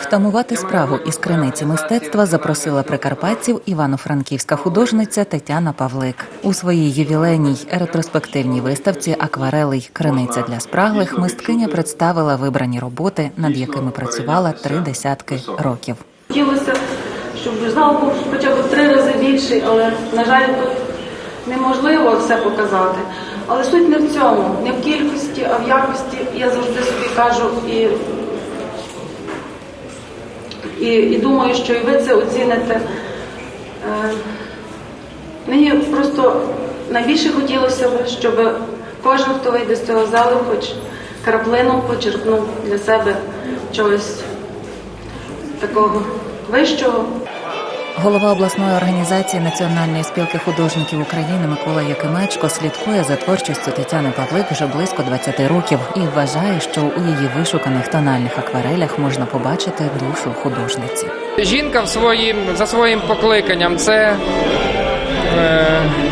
Втамувати справу із криниці мистецтва запросила прикарпатців івано-франківська художниця Тетяна Павлик. У своїй ювілейній ретроспективній виставці Акварелей Криниця для спраглих мисткиня представила вибрані роботи, над якими працювала три десятки років. Хотілося, щоб був хоча б три рази більший, але, на жаль, тут неможливо все показати. Але суть не в цьому, не в кількості, а в якості. Я завжди собі кажу і, і, і думаю, що і ви це оціните. Е, Мені просто найбільше хотілося б, щоб кожен, хто вийде з цього залу, хоч краплину почерпнув для себе чогось такого вищого. Голова обласної організації Національної спілки художників України Микола Якимечко слідкує за творчістю Тетяни Павлик вже близько 20 років і вважає, що у її вишуканих тональних акварелях можна побачити душу художниці. Жінка в своїм, за своїм покликанням це е,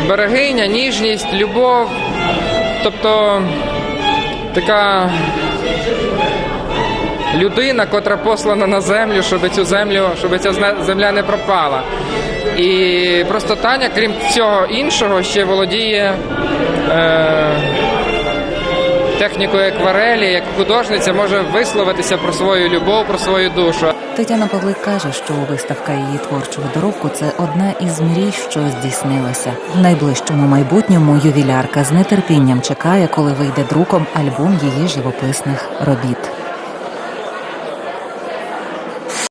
берегиня, ніжність, любов, тобто така людина, котра послана на землю, щоб цю землю, щоб ця земля не пропала. І просто Таня, крім всього іншого, ще володіє е, технікою акварелі, як художниця може висловитися про свою любов, про свою душу. Тетяна Павлик каже, що виставка її творчого доробку це одна із мрій, що здійснилася. В найближчому майбутньому ювілярка з нетерпінням чекає, коли вийде друком альбом її живописних робіт.